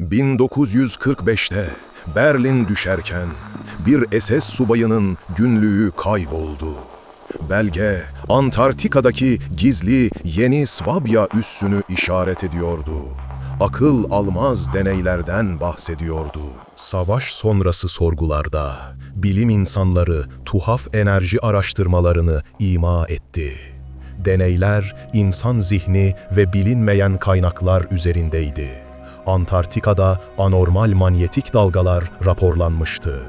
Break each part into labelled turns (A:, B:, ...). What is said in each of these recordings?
A: 1945'te Berlin düşerken bir SS subayının günlüğü kayboldu. Belge Antarktika'daki gizli yeni Swabia üssünü işaret ediyordu. Akıl almaz deneylerden bahsediyordu. Savaş sonrası sorgularda bilim insanları tuhaf enerji araştırmalarını ima etti. Deneyler insan zihni ve bilinmeyen kaynaklar üzerindeydi. Antarktika'da anormal manyetik dalgalar raporlanmıştı.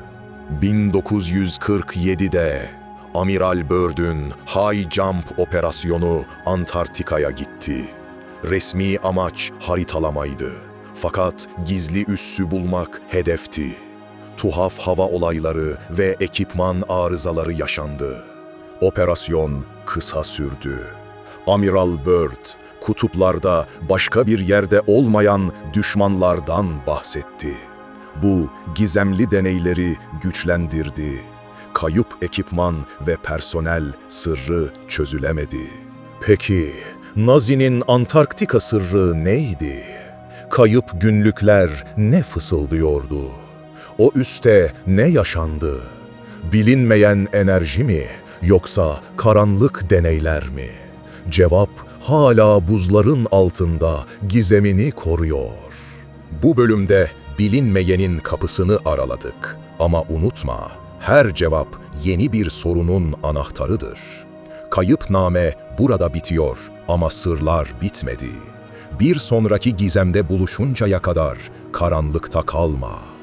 A: 1947'de Amiral Byrd'ün High Jump operasyonu Antarktika'ya gitti. Resmi amaç haritalamaydı. Fakat gizli üssü bulmak hedefti. Tuhaf hava olayları ve ekipman arızaları yaşandı. Operasyon kısa sürdü. Amiral Byrd, kutuplarda başka bir yerde olmayan düşmanlardan bahsetti. Bu gizemli deneyleri güçlendirdi. Kayıp ekipman ve personel sırrı çözülemedi. Peki, Nazi'nin Antarktika sırrı neydi? Kayıp günlükler ne fısıldıyordu? O üste ne yaşandı? Bilinmeyen enerji mi yoksa karanlık deneyler mi? Cevap hala buzların altında gizemini koruyor. Bu bölümde bilinmeyenin kapısını araladık. Ama unutma, her cevap yeni bir sorunun anahtarıdır. Kayıpname burada bitiyor ama sırlar bitmedi. Bir sonraki gizemde buluşuncaya kadar karanlıkta kalma.